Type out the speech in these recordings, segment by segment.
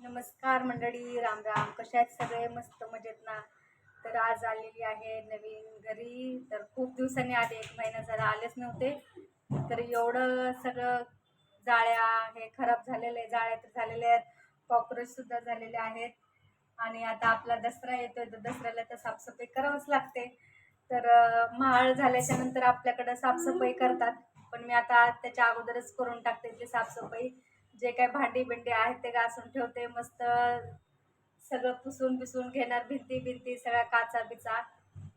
नमस्कार मंडळी राम राम. कशा आहेत सगळे? मस्त मजेत ना? तर आज आलेली आहे नवीन घरी. तर खूप दिवसांनी आले एक महिना झाला आलेच नव्हते. तर एवढं सगळं जाळ्या हे खराब झालेले जाळ्या तर झालेल्या आहेत. कॉक्रोच सुद्धा झालेले आहेत. आणि आता आपला दसरा येतोय तर दसऱ्याला तर साफसफाई करावंच लागते. तर अं, महाळ झाल्याच्यानंतर आपल्याकडं साफसफाई करतात. पण मी आता त्याच्या अगोदरच करून टाकते साफसफाई. जे काय भांडी बिंडी आहेत ते घासून ठेवते मस्त सगळं पुसून बिसून घेणार भिंती भिंती सगळ्या काचा बिचा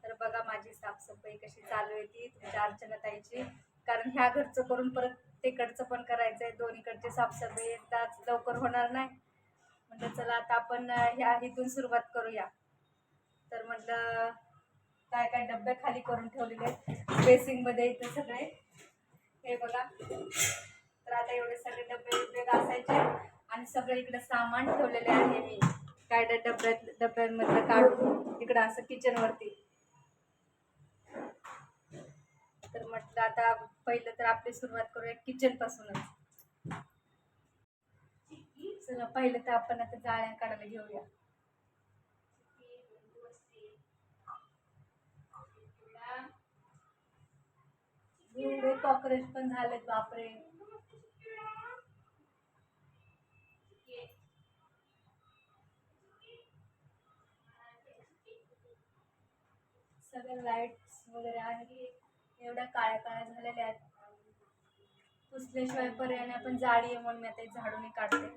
तर बघा माझी साफसफाई कशी चालू आहे ती तुमच्या अर्चना ताईची कारण ह्या घरचं करून परत तिकडचं पण करायचं आहे दोन्हीकडची साफसफाई एकदाच लवकर होणार नाही. म्हटलं चला आता आपण ह्या इथून सुरुवात करूया. तर म्हटलं काय काय डबे खाली करून ठेवलेले आहेत बेसिंगमध्ये इथं सगळे. हे बघा. तर आता एवढे सगळे डबे डबे घासायचे आणि सगळं इकडे सामान ठेवलेले आहे मी. काय डब्यात डब्यांमधलं काढून इकडं असं किचनवरती तर म्हटलं आता पहिलं तर आपली सुरुवात करूया किचन पासूनच. चला पहिलं तर आपण आता जाळ्या काढायला घेऊया. एवढे कॉक्रोच पण झालेत बापरे. सगळे लाईट्स वगैरे आहे. एवढ्या काळ्या काळ्या झालेल्या आहेत. पुसल्याशिवाय पर्याय नाही. पण जाडी आहे म्हणून मी आता झाडूने झाडून काढते.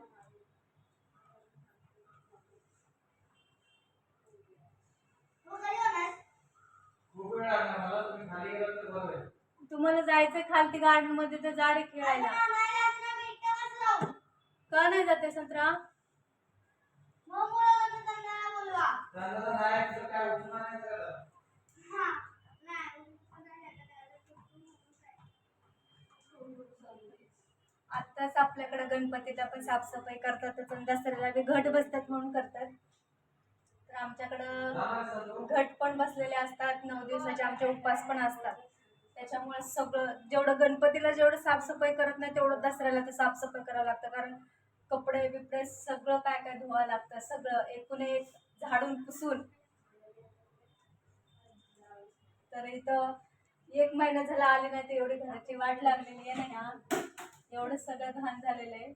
तुम्हाला जायचंय खालती गार्डनमध्ये तर जा खेळायला. का नाही जाते संत्रा तर. आत्ताच आपल्याकडे गणपतीला पण साफसफाई करतातच आणि दसऱ्याला बी घट बसतात म्हणून करतात तर आमच्याकडं? घट पण बसलेले असतात नऊ दिवसाचे आमचे उपवास पण असतात त्याच्यामुळे सगळं जेवढं गणपतीला जेवढं साफसफाई करत नाही तेवढं दसऱ्याला ते साफसफाई करावं लागतं कारण कपडे बिपडे सगळं काय काय धुवा लागतं सगळं एकूण एक झाडून पुसून. तर इथं एक महिना झाला आले नाही तर एवढी घराची वाट लागलेली आहे ना. ह्या एवढं सगळं घाण झालेलं आहे.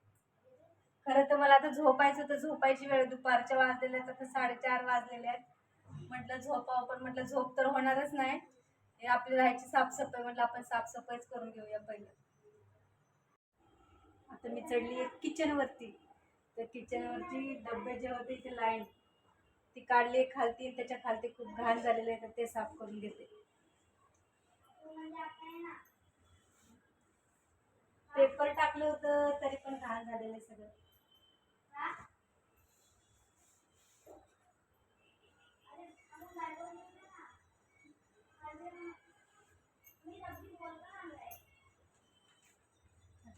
खरं तर मला आता झोपायचं तर झोपायची वेळ दुपारच्या वाजलेल्या आहेत आता साडेचार वाजलेले आहेत. म्हटलं झोपावं पण म्हटलं झोप तर होणारच नाही. हे आपली राहायची साफसफाई म्हटलं आपण साफसफाईच करून घेऊया पहिलं. आता मी चढली आहे किचनवरती तर किचनवरती डब्बे जे होते ते लाईन. ती काढली आहे खालती आणि त्याच्या खालती खूप घाण झालेले आहे तर ते साफ करून घेते. पेपर टाकलं होतं तरी पण घाण झालेलं आहे सगळं.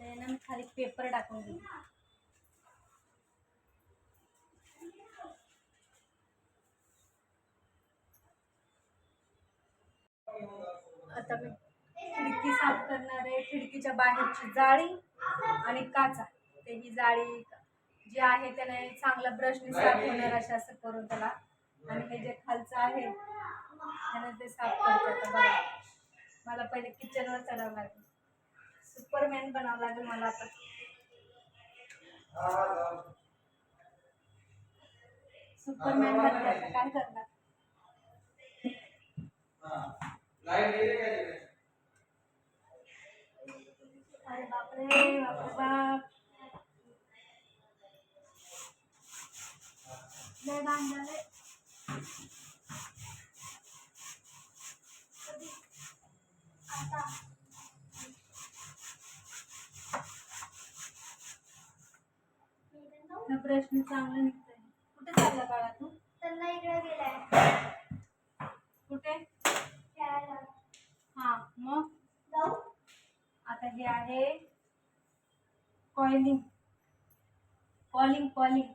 त्यानं मी खाली पेपर टाकून घेऊ आता मी खिडकी साफ करणार आहे. खिडकीच्या बाहेरची जाळी आणि काचा. ते ही जाळी जी आहे त्याने चांगला ब्रशने साफ होणार अशा असं करून त्याला. आणि हे जे खालचं आहे त्याने ते साफ करतात. बघा. मला पहिले किचनवर चढावं लागेल. सुपरमॅन बनावं लागेल मला आता हा, हा, जाऊ. सुपरमॅन बनले आता काय करणार हा. लाइट गेली काय तिकडे? अरे बापरे बापरे बाप लय घाण झालंय. कधी? आता. हा प्रश्न चांगला निघतोय. कुठे चालला बाळा तू त्यांना इकडे गेलाय. कुठे? खेळायला. हा मग? जाऊ. आता हे आहे कॉइलिंग कॉलिंग कॉलिंग.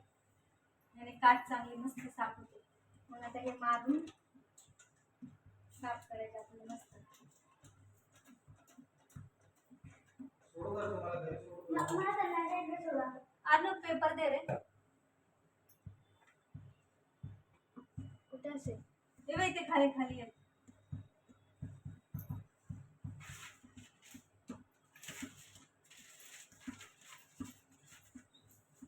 आणि काच चांगली मस्त साफ होते मग आता हे मारून साफ करायचं आपलं मस्त? मला आज पेपर दे रहे उधर से। ये वही खाली खाली है।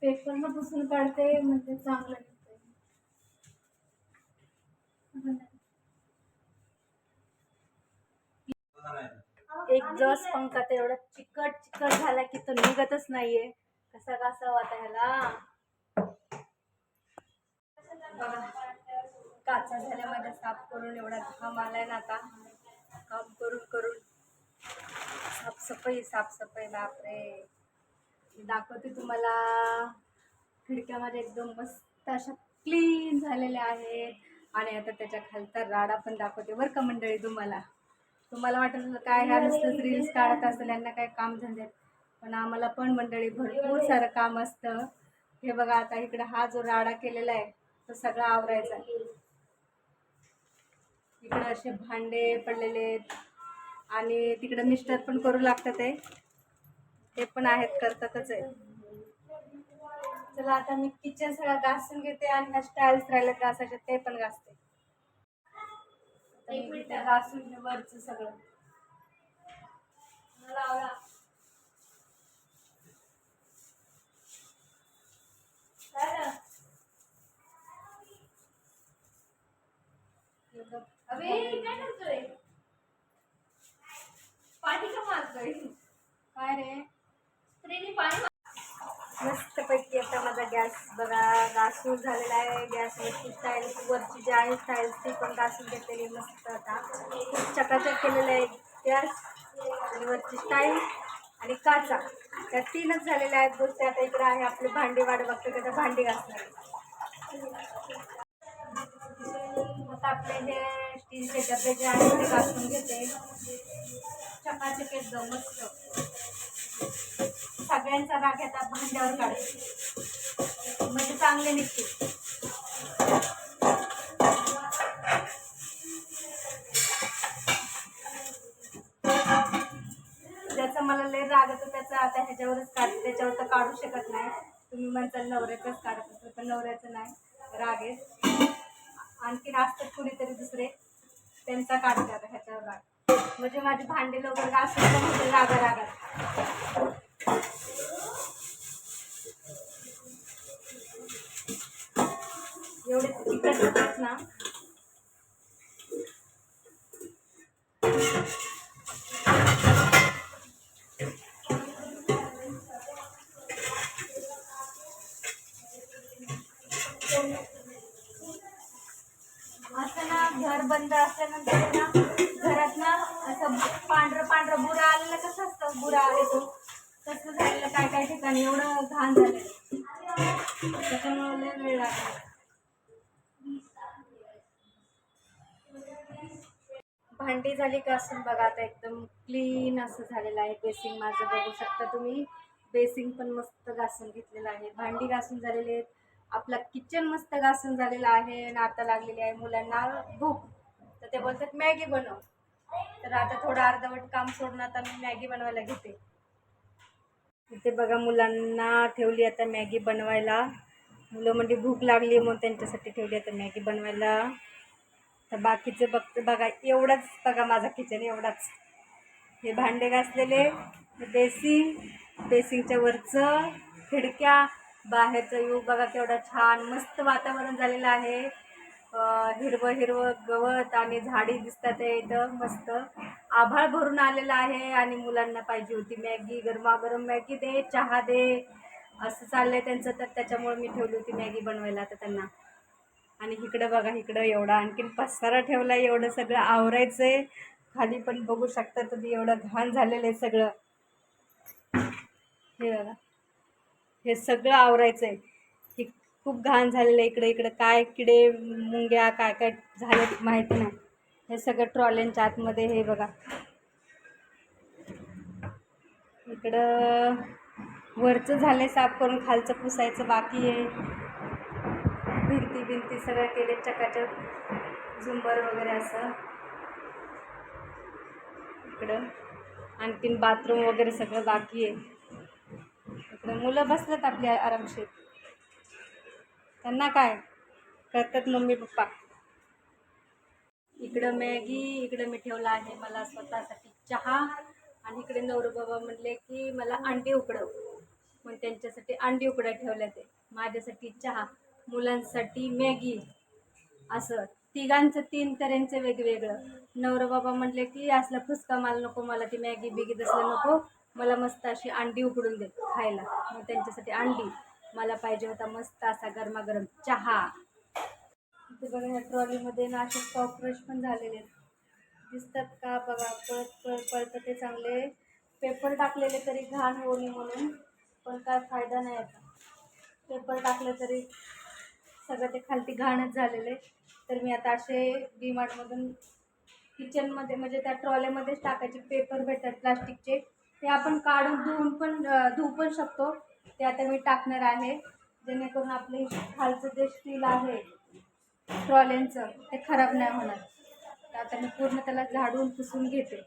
पेपर ना पुसून काढते म्हणजे चांगलं दिसतंय एक जस पंखा तेवढा चिकट चिकट झाला की तो निघतच नाहीये कसा कसा वाटा ह्याला? काचा झाल्या माझ्या साफ करून एवढा घाम आलाय ना आता. काम करून करून साफसफाई साफसफाई बापरे. दाखवते तुम्हाला. खिडक्या माझ्या एकदम मस्त अशा क्लीन झालेल्या आहेत. आणि आता त्याच्या खालचा राडा पण दाखवते बरं का मंडळी तुम्हाला. तुम्हाला वाटत होतं काय ह्या नुसतंच रील्स काढत असेल यांना काय काम झाले पण आम्हाला पण मंडळी भरपूर सारं काम असतं. हे बघा आता इकडे हा जो राडा केलेला आहे तो सगळा आवरायचा इकडे असे भांडे पडलेले आहेत. आणि तिकडे मिस्टर पण करू लागतात आहे. ते पण आहेत करतातच आहे. चला आता मी किचन सगळं घासून घेते आणि ह्या स्टाईल्स राहिले घासायचे ते पण घासते. घासून वरचं सगळं मला आवडा. काय रे? एकदम- अबे, काय करतोय? पाणी का मारतोय? काय रे? स्त्रीने पाणी मस्तपैकी आता माझा गॅस बघा घासून झालेला आहे. गॅसवरची स्टाईल वरची जी आहे स्टाईल ती पण घासून घेतलेली मस्त आता. खूप चकाचक केलेलं आहे गॅस. आणि वरची स्टाईल आणि काचा. त्या तीनच झालेल्या आहेत गोष्टी. आता इकडे आहे आपली भांडी वाट बघते त्याच्या भांडी घासणार आता आपले हे स्टीलचे डबे जे आहेत ते घासून घेते. चकाचक एकदम मस्त. सगळ्यांचा राग आता भांड्यावर काढायचे म्हणजे चांगले निघते. ज्याचा मला लय राग येतो त्याचा आता ह्याच्यावरच काढते त्याच्यावर तर काढू शकत नाही. तुम्ही म्हणताल नवऱ्याचंच काढत असतो पण नवऱ्याचं नाही. राग आहे आणखीन असतात कुणीतरी दुसरे. त्यांचा काढतात ह्याच्यावर राग. म्हणजे माझी भांडे लवकर घासून पण होते रागा रागात. एवढे चिकट होतात ना असं ना घर असल्यानंतर ना घरात ना असं पांढरं पांढरं बुरा आलेलं कसं असतं? बुरा येतो तसं झालेलं काय काय ठिकाणी? एवढं घाण झालेलं. त्याच्यामुळे लय वेळ लागला. भांडी झाली का असून बघा आता एकदम क्लीन असं झालेलं आहे. बेसिंग माझं बघू शकता तुम्ही. बेसिंग पण मस्त घासून घेतलेलं आहे. भांडी घासून झालेली आहेत. आपला किचन मस्त घासून झालेला आहे. आणि आता लागलेली आहे मुलांना. भूक तर ते बोलतात मॅगी बनव. तर आता थोडं अर्धवट काम सोडून आता मी मॅगी बनवायला घेते. इथे बघा मुलांना ठेवली आता मॅगी बनवायला. मुलं म्हणजे भूक लागली म्हणून त्यांच्यासाठी ठेवली आता मॅगी बनवायला. तर बाकीचं बघ बघा एवढाच बघा माझा किचन एवढाच. हे भांडे घासलेले बेसिंग बेसिंगच्या वरचं खिडक्या बाहेरचं व्यू बघा केवढा छान मस्त वातावरण झालेलं आहे. हिरवं हिरवं गवत आणि झाडी दिसतात आहे इथं मस्त. आभाळ भरून आलेलं आहे आणि मुलांना पाहिजे होती मॅगी गरमागरम मॅगी दे चहा दे. असं चाललंय त्यांचं तर त्याच्यामुळे मी ठेवली होती मॅगी बनवायला तर त्यांना. आणि इकडं बघा इकडं एवढा आणखीन पसारा ठेवला एवढं सगळं आवरायचं आहे खाली पण बघू शकता तुम्ही एवढं घाण झालेलं आहे सगळं. हे बघा. हे सगळं आवरायचं आहे खूप घाण झालेलं आहे इकडं इकडं. काय किडे मुंग्या काय काय झाले माहिती नाही. हे सगळं ट्रॉल्यांच्या आतमध्ये हे बघा. इकडं वरचं झालं साफ करून खालचं पुसायचं बाकी आहे. भिंती भिंती सगळं केले चकाचक झुंबर वगैरे असं. इकडं आणखीन बाथरूम वगैरे सगळं बाकी आहे. इकडं मुलं बसलेत आपल्या आरामशीर. त्यांना काय? करतात मम्मी पप्पा. इकडं मॅगी इकडं मी ठेवला आहे मला स्वतःसाठी चहा. आणि इकडे नवरू बाबा म्हणले की मला अंडी उकडव. मग त्यांच्यासाठी अंडी उकडं ठेवल्या ते. माझ्यासाठी चहा मुलांसाठी मॅगी. असं तिघांचं तीन तऱ्हेंचं वेगवेगळं. नवरं बाबा म्हणले की असला फुसका मला नको मला ती मॅगी बिगी तसलं नको. मला मस्त अशी अंडी उकडून दे खायला. मग त्यांच्यासाठी अंडी. मला पाहिजे होता मस्त असा गरमागरम चहा. इथे बघा ह्या ट्रॉलीमध्ये ना असे कॉक्रोच पण झालेले आहेत. दिसतात का? बघा पळत पळत पळत ते चांगले. पेपर टाकलेले तरी घाण होऊ म्हणून पण काय फायदा नाही आता. पेपर टाकलं तरी सगळं ते खालती घाणच झालेले तर मी आता असे डीमार्टमधून किचनमध्ये म्हणजे त्या ट्रॉलेमध्येच टाकायचे पेपर भेटतात प्लास्टिकचे. ते आपण काढून धुवून पण धुवू पण शकतो. ते आता मी टाकणार आहे. जेणेकरून आपले खालचं जे स्टील आहे ट्रॉल्यांचं ते खराब नाही होणार. तर आता मी पूर्ण त्याला झाडून पुसून घेते.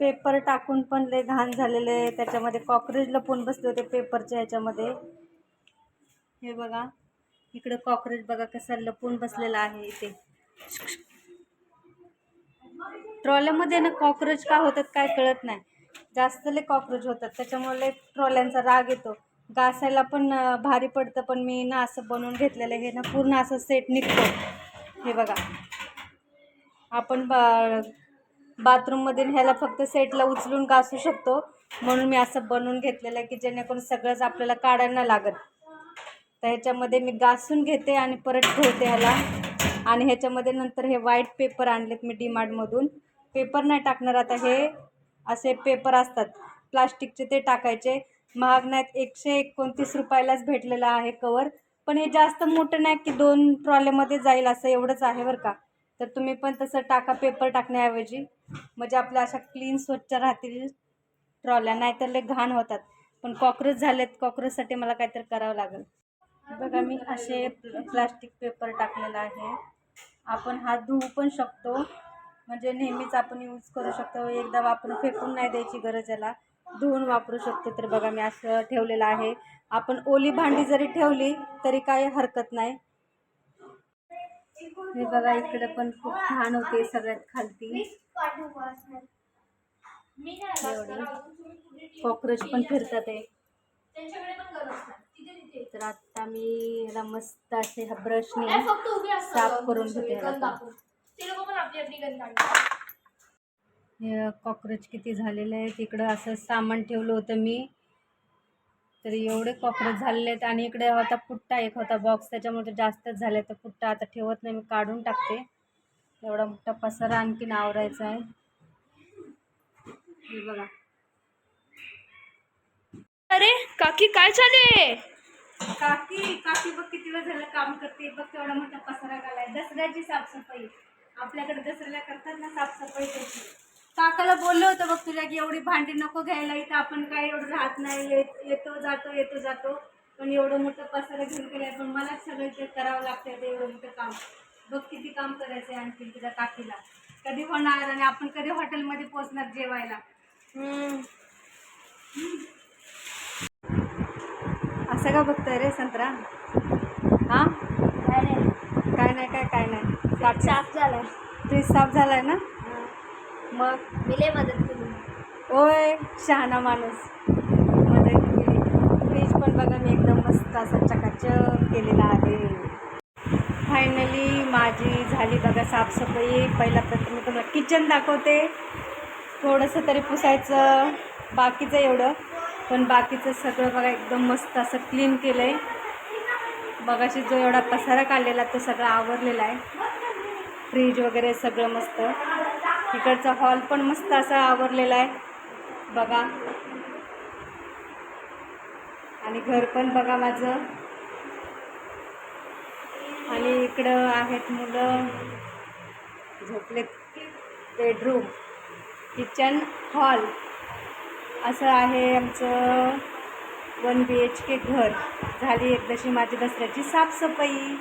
पेपर टाकून पण लय घाण झालेले त्याच्यामध्ये कॉक्रोच लपून बसले होते पेपरच्या ह्याच्यामध्ये. हे बघा इकडं कॉक्रोच बघा कसा लपून बसलेला आहे इथे. ट्रॉल्यामध्ये ना कॉक्रोच का होतात काय कळत नाही. जास्त लय कॉक्रोच होतात. त्याच्यामुळे लय ट्रॉल्यांचा राग येतो. घासायला पण भारी पडतं पण मी ना असं बनवून घेतलेलं आहे. हे ना पूर्ण असं सेट निघतो. हे बघा. आपण बा बाथरूममध्ये ह्याला फक्त सेटला उचलून घासू शकतो. म्हणून मी असं बनवून घेतलेलं आहे की जेणेकरून सगळंच आपल्याला काढायला लागत. तर ह्याच्यामध्ये मी घासून घेते आणि परत ठेवते ह्याला. आणि ह्याच्यामध्ये नंतर हे व्हाईट पेपर आणलेत मी डीमार्टमधून पेपर नाही टाकणार आता हे. असे पेपर असतात. प्लास्टिकचे ते टाकायचे. महाग नाहीत एकशे एकोणतीस रुपयालाच भेटलेलं आहे कवर पण हे जास्त मोठं नाही की दोन ट्रॉलेमध्ये जाईल असं एवढंच आहे बरं का? तर तुम्ही पण तसं टाका पेपर टाकण्याऐवजी. म्हणजे आपल्या अशा क्लीन स्वच्छ राहतील ट्रॉल्या नाहीतर लय घाण होतात. पण कॉक्रोच झालेत. कॉक्रोचसाठी मला काहीतरी करावं लागेल. बघा मी असे प्लास्टिक पेपर टाकलेला आहे. आपण हात धुवू पण शकतो. म्हणजे नेहमीच आपण यूज करू शकतो. एकदा वापरून फेकून नाही द्यायची गरज याला. धुवून वापरू शकतो तर बघा मी असं ठेवलेलं आहे. आपण ओली भांडी जरी ठेवली तरी काही हरकत नाही. हे बघा इकडे पण खूप छान होते सगळ्यात खालती. कॉक्रोच पण फिरतात तर आता मी याला मस्त असे ह्या ब्रशने नाही, साफ करून घेते ते लोक पण आपली आपली गंध हे कॉक्रोच किती झालेले आहेत इकडं असं सामान ठेवलं होतं मी. तर एवढे कॉक्रोच झालेले आहेत आणि इकडे होता पुट्टा एक होता बॉक्स त्याच्यामुळे ते जास्तच झाले तर पुट्टा आता ठेवत नाही मी काढून टाकते. एवढा मोठा पसारा आणखीन आवरायचा आहे. हे बघा. अरे काकी काय चालले काकी काकी बघ किती वेळ झालं काम करते. बघ केवढा मोठा पसारा घालाय. दसऱ्याची साफसफाई. आपल्याकडे दसऱ्याला करतात ना साफसफाई त्याची काकाला बोललं होतं बघ तुला की एवढी भांडी नको घ्यायला इथं आपण काय एवढं राहत नाही येत जातो येतो जातो. पण एवढं मोठं पसारा घेऊन केलंय पण मलाच सगळं ते करावं लागतं ते एवढं मोठं काम. बघ किती काम करायचं आहे आणखी तुझ्या काकीला. कधी होणार आणि आपण कधी हॉटेलमध्ये पोचणार जेवायला? असं का बघतोय रे संत्रा? हा? काय नाही. काय नाही काय काय नाही. काकी साफ झालाय. फ्रीज साफ झालाय ना? मग मी लय मदत केली. ओय शहाणा माणूस. मदत केली. फ्रीज पण बघा मी एकदम मस्त असं चकाचक केलेला आहे. फायनली माझी झाली बघा साफसफाई. पहिला प्रथम मी तुम्हाला किचन दाखवते. थोडंसं तरी पुसायचं. बाकीचं एवढं. पण बाकीचं सगळं बघा एकदम मस्त असं क्लीन केलं आहे बघाशी जो एवढा पसारा काढलेला तो सगळा आवरलेला आहे. फ्रीज वगैरे सगळं मस्त. इकडचा हॉल पण मस्त असा आवरलेला आहे. बघा. आणि घर पण बघा माझं. आणि इकडं आहेत मुलं. झोपलेत. बेडरूम किचन हॉल असं आहे आमचं वन बी एच के घर. झाली एकदशी माझी दसऱ्याची साफसफाई.